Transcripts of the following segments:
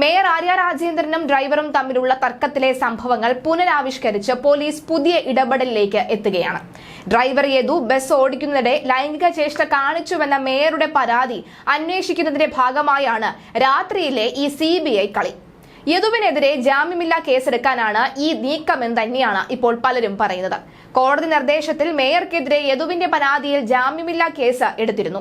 Mayor Arya രാജേന്ദ്രനും ഡ്രൈവറും തമ്മിലുള്ള തർക്കത്തിലെ സംഭവങ്ങൾ പുനരാവിഷ്കരിച്ച് പോലീസ് പുതിയ ഇടപെടലിലേക്ക് എത്തുകയാണ്. ഡ്രൈവർ യദു ബസ് ഓടിക്കുന്നതിടെ ലൈംഗിക ചേഷ്ട കാണിച്ചുവെന്ന മേയറുടെ പരാതി അന്വേഷിക്കുന്നതിന്റെ ഭാഗമായാണ് രാത്രിയിലെ ഈ സി കളി. യദുവിനെതിരെ ജാമ്യമില്ലാ കേസെടുക്കാനാണ് ഈ നീക്കമെന്ന് തന്നെയാണ് ഇപ്പോൾ പലരും പറയുന്നത്. കോടതി നിർദ്ദേശത്തിൽ മേയർക്കെതിരെ യദുവിന്റെ പരാതിയിൽ ജാമ്യമില്ലാ കേസ് എടുത്തിരുന്നു.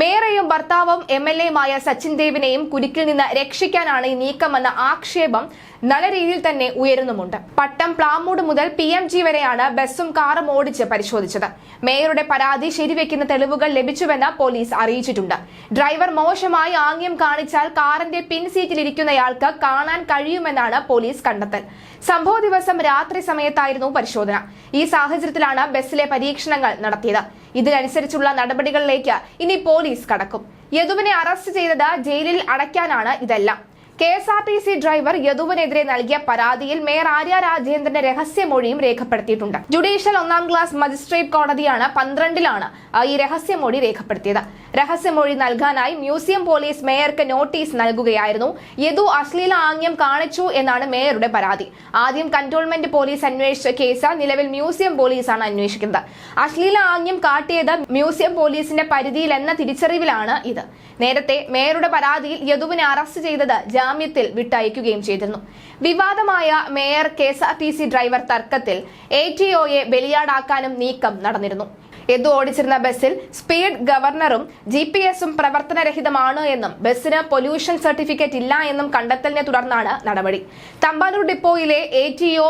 മേയറെയും ഭർത്താവും എം എൽ എയുമായ സച്ചിൻ ദേവിനെയും കുരുക്കിൽ നിന്ന് രക്ഷിക്കാനാണ് ഈ നീക്കമെന്ന ആക്ഷേപം നല്ല രീതിയിൽ തന്നെ ഉയരുന്നുമുണ്ട്. പട്ടം പ്ലാമൂട് മുതൽ പി എം ജി വരെയാണ് ബസ്സും കാറും ഓടിച്ച് പരിശോധിച്ചത്. മേയറുടെ പരാതി ശരിവെക്കുന്ന തെളിവുകൾ ലഭിച്ചുവെന്ന് പോലീസ് അറിയിച്ചിട്ടുണ്ട്. ഡ്രൈവർ മോശമായി ആംഗ്യം കാണിച്ചാൽ കാറിന്റെ പിൻ സീറ്റിലിരിക്കുന്നയാൾക്ക് കാണാൻ കഴിയുമെന്നാണ് പോലീസ് കണ്ടെത്തൽ. സംഭവ ദിവസം രാത്രി സമയത്തായിരുന്നു പരിശോധന. ഈ സാഹചര്യത്തിലാണ് ബസ്സിലെ പരീക്ഷണങ്ങൾ നടത്തിയത്. ഇതിനനുസരിച്ചുള്ള നടപടികളിലേക്ക് ഇനി പോലീസ് കടക്കും. യദുവിനെ അറസ്റ്റ് ചെയ്തത് ജയിലിൽ അടയ്ക്കാനാണ് ഇതെല്ലാം. K S R T C driver യദുവിനെതിരെ നൽകിയ പരാതിയിൽ മേയർ ആര്യ രാജേന്ദ്രന്റെ രഹസ്യമൊഴിയും രേഖപ്പെടുത്തിയിട്ടുണ്ട്. ജുഡീഷ്യൽ ഒന്നാം ക്ലാസ് മജിസ്ട്രേറ്റ് കോടതിയാണ് പന്ത്രണ്ടിലാണ് ഈ രഹസ്യമൊഴി രേഖപ്പെടുത്തിയത്. രഹസ്യമൊഴി നൽകാനായി മ്യൂസിയം പോലീസ് മേയർക്ക് നോട്ടീസ് നൽകുകയായിരുന്നു. യദു അശ്ലീല ആംഗ്യം കാണിച്ചു എന്നാണ് മേയറുടെ പരാതി. ആദ്യം കന്റോൺമെന്റ് പോലീസ് അന്വേഷിച്ച കേസ് നിലവിൽ മ്യൂസിയം പോലീസാണ് അന്വേഷിക്കുന്നത്. അശ്ലീല ആംഗ്യം കാട്ടിയത് മ്യൂസിയം പോലീസിന്റെ പരിധിയിൽ എന്ന തിരിച്ചറിവിലാണ് ഇത്. നേരത്തെ മേയറുടെ പരാതിയിൽ യദുവിനെ അറസ്റ്റ് ചെയ്തത് ജാമ്യത്തിൽ വിട്ടയക്കുകയും ചെയ്തിരുന്നു. വിവാദമായ mayor K S R T C driver തർക്കത്തിൽ എ ടി ഒയെ ബലിയാടാക്കാനും നീക്കം നടന്നിരുന്നു. എതു ഓടിച്ചിരുന്ന ബസ്സിൽ സ്പീഡ് ഗവർണറും ജി പി എസും പ്രവർത്തനരഹിതമാണ് എന്നും ബസ്സിന് പൊല്യൂഷൻ സർട്ടിഫിക്കറ്റ് ഇല്ല എന്നും കണ്ടെത്തലിനെ തുടർന്നാണ് നടപടി. തമ്പാനൂർ ഡിപ്പോയിലെ എ ടി ഒ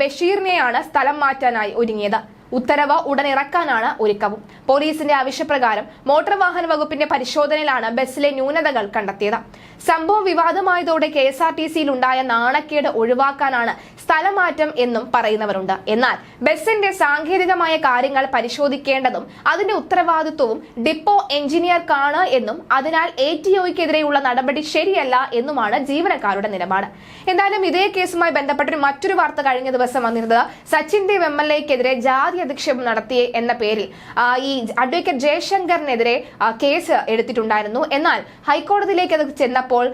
ബഷീറിനെയാണ് സ്ഥലം മാറ്റാനായി ഒരുങ്ങിയത്. ഉത്തരവ് ഉടൻ ഇറക്കാനാണ് ഒരുക്കവും. പോലീസിന്റെ ആവശ്യപ്രകാരം മോട്ടോർ വാഹന വകുപ്പിന്റെ പരിശോധനയിലാണ് ബസ്സിലെ ന്യൂനതകൾ കണ്ടെത്തിയത്. സംഭവം വിവാദമായതോടെ കെ എസ് ആർ ടി സിയിൽ ഉണ്ടായ നാണക്കേട് ഒഴിവാക്കാനാണ് സ്ഥലമാറ്റം എന്നും പറയുന്നവരുണ്ട്. എന്നാൽ ബസ്സിന്റെ സാങ്കേതികമായ കാര്യങ്ങൾ പരിശോധിക്കേണ്ടതും അതിന്റെ ഉത്തരവാദിത്വവും ഡിപ്പോ എഞ്ചിനീയർക്കാണ് എന്നും അതിനാൽ എ ടി ഒയ്ക്കെതിരെയുള്ള നടപടി ശരിയല്ല എന്നുമാണ് ജീവനക്കാരുടെ നിലപാട്. എന്തായാലും ഇതേ കേസുമായി ബന്ധപ്പെട്ടൊരു മറ്റൊരു വാർത്ത കഴിഞ്ഞ ദിവസം വന്നിരുന്നത് സച്ചിൻ ദേവ് എം എൽ എക്കെതിരെ ജാതി അധിക്ഷേപം നടത്തി എന്ന പേരിൽ ഈ അഡ്വക്കേറ്റ് ജയശങ്കറിനെതിരെ കേസ് എടുത്തിട്ടുണ്ടായിരുന്നു. എന്നാൽ ഹൈക്കോടതിയിലേക്ക് അത് ചെന്നപ്പോൾ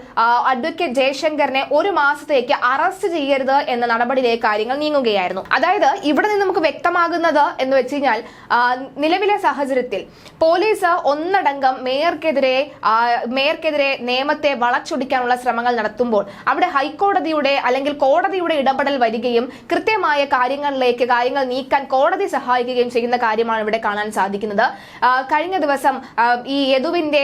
അഡ്വക്കേറ്റ് ജയശങ്കറിനെ ഒരു മാസത്തേക്ക് അറസ്റ്റ് ചെയ്യരുത് എന്ന നടപടിയിലേക്ക് കാര്യങ്ങൾ നീങ്ങുകയായിരുന്നു. അതായത് ഇവിടെ നിന്ന് നമുക്ക് വ്യക്തമാകുന്നത് എന്ന് വെച്ച് കഴിഞ്ഞാൽ നിലവിലെ സാഹചര്യത്തിൽ പോലീസ് ഒന്നടങ്കം മേയർക്കെതിരെ മേയർക്കെതിരെ നിയമത്തെ വളച്ചൊടിക്കാനുള്ള ശ്രമങ്ങൾ നടത്തുമ്പോൾ അവിടെ ഹൈക്കോടതിയുടെ അല്ലെങ്കിൽ കോടതിയുടെ ഇടപെടൽ വരികയും കൃത്യമായ കാര്യങ്ങളിലേക്ക് കാര്യങ്ങൾ നീക്കാൻ കോടതി സഹായിക്കുകയും ചെയ്യുന്ന കാര്യമാണ് ഇവിടെ കാണാൻ സാധിക്കുന്നത്. കഴിഞ്ഞ ദിവസം ഈ യദുവിന്റെ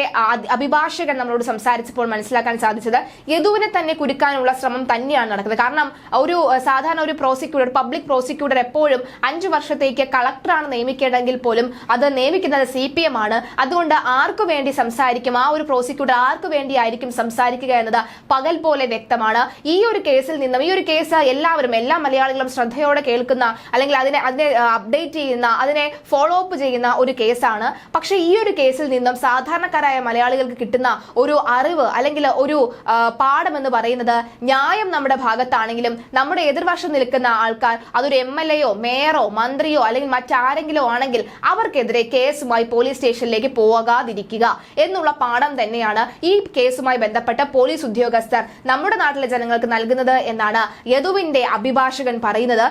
അഭിഭാഷകൻ നമ്മളോട് സംസാരിച്ചപ്പോൾ മനസ്സിലാക്കാൻ സാധിച്ചത് യദുവിനെ തന്നെ കുരുക്കാനുള്ള ശ്രമം തന്നെയാണ് നടക്കുന്നത്. കാരണം ഒരു സാധാരണ ഒരു പ്രോസിക്യൂട്ടർ പബ്ലിക് പ്രോസിക്യൂട്ടർ എപ്പോഴും അഞ്ചു വർഷത്തേക്ക് കളക്ടറാണ് നിയമിക്കേണ്ടെങ്കിൽ പോലും അത് നിയമിക്കുന്നത് സി പി എം ആണ്. അതുകൊണ്ട് ആർക്കു വേണ്ടി സംസാരിക്കും ആ ഒരു പ്രോസിക്യൂട്ടർ ആർക്കു വേണ്ടിയായിരിക്കും സംസാരിക്കുക എന്നത് പകൽ പോലെ വ്യക്തമാണ്. ഈ ഒരു കേസിൽ നിന്നും ഈ ഒരു കേസ് എല്ലാവരും എല്ലാ മലയാളികളും ശ്രദ്ധയോടെ കേൾക്കുന്ന അല്ലെങ്കിൽ അതിനെ അതിനെ അപ്ഡേറ്റ് ചെയ്യുന്ന അതിനെ ഫോളോ അപ്പ് ചെയ്യുന്ന ഒരു കേസാണ്. പക്ഷെ ഈ ഒരു കേസിൽ നിന്നും സാധാരണക്കാരായ മലയാളികൾക്ക് കിട്ടുന്ന ഒരു അറിവ് അല്ലെങ്കിൽ ഒരു പാഠം എന്ന് പറയുന്നത് ന്യായം നമ്മുടെ ഭാഗത്താണെങ്കിലും നമ്മുടെ എതിർവശം നിൽക്കുന്ന ആൾക്കാർ അതൊരു എം എൽ എയോ മേയറോ മന്ത്രിയോ അല്ലെങ്കിൽ മറ്റാരെങ്കിലും ആണെങ്കിൽ അവർക്കെതിരെ കേസുമായി പോലീസ് സ്റ്റേഷനിലേക്ക് പോകാതിരിക്കുക എന്നുള്ള പാഠം തന്നെയാണ് ഈ കേസുമായി ബന്ധപ്പെട്ട പോലീസ് ഉദ്യോഗസ്ഥർ നമ്മുടെ നാട്ടിലെ ജനങ്ങൾക്ക് നൽകുന്നത് എന്നാണ് യദുവിന്റെ അഭിഭാഷകൻ പറയുന്നത്.